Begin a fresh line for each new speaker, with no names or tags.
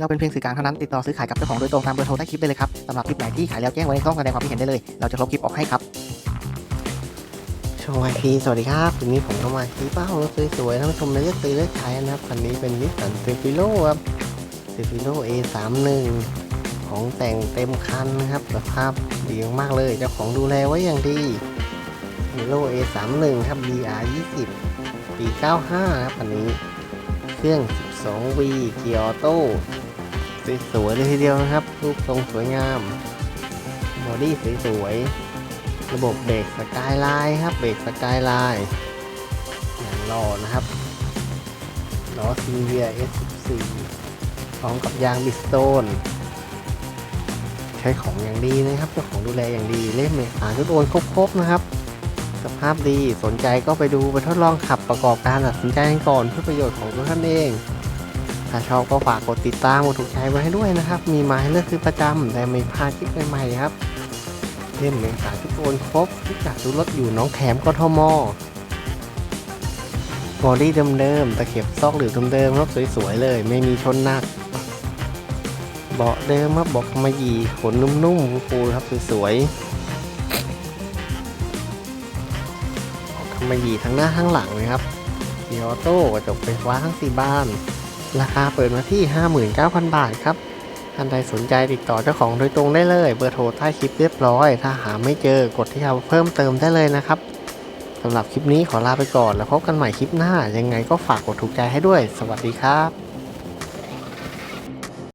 เราเป็นเพียงสื่อกลางเท่านั้นติดต่อซื้อขายกับเจ้าของโดยตรงตามเบอร์โทรใต้คลิปได้เลยครับสำหรับคลิปไหนที่ขายแล้วแจ้งไว้ในช่องแสดงความคิดเห็นได้เลย เราจะลบคลิปออกให้ครับ
ชมไอพีสวัสดีครับวันนี้ผมก็มาที่บ้านรถสวยๆท่านผู้ชมเลยจะซื้อเลือกใช้นะครับคันนี้เป็นนิสสันเซฟิโลครับเซฟิโล A31 ของแต่งเต็มคันนะครับสภาพดีมากเลยเจ้าของดูแลไว้อย่างดีเซฟิโล A31 ครับ BR20 ปี 95 ครับคันนี้ เครื่อง 12V เกียร์ออโต้ สวยๆเลยทีเดียวนะครับ รูปทรงสวยงามบอดี้สวยๆ ระบบเบรกสกายไลน์ครับ เบรกสกายไลน์อย่างหล่อนะครับล้อซีเวีย S14 พร้อมกับยางบิสโตน ใช้ของอย่างดีนะครับเจ้าของดูแลอย่างดีเล่มเอกสารชุดโอนครบๆนะครับสภาพดีสนใจก็ไปดูไปทดลองขับประกอบการตัดสินใจกันก่อนเพื่อประโยชน์ของตัวท่านเอง ถ้าชอบก็ฝากกดติดตามกดถูกใจไว้ให้ด้วยนะครับ มีมาให้เลือกซื้อประจำแต่ไม่พลาดคลิปใหม่ๆครับเล่มเอกาทุกโอนครบที่จากดูรถอยู่น้องแขมกทมบอดี้เดิมๆตะเข็บซอกหรือเดิมๆครับสวยๆเลย ไม่มีชนหนัก เบาะเดิมครับเบาะกำมะหยี่ขนนุ่มๆฟูๆครับสวยๆเบาะกำมะหยี่ทั้งหน้าทั้งหลังนะครับเกียร์ออโต้กระจกไฟฟ้าทั้งสี่บ้าน ราคาเปิดมาที่ 59,000 บาทครับท่านใดสนใจติดต่อเจ้าของโดยตรงได้เลย เบอร์โทรใต้คลิปเรียบร้อย ถ้าหาไม่เจอกดที่เราเพิ่มเติมได้เลยนะครับสำหรับคลิปนี้ขอลาไปก่อนแล้วพบกันใหม่คลิปหน้า ยังไงก็ฝากกดถูกใจให้ด้วย สวัสดีครับ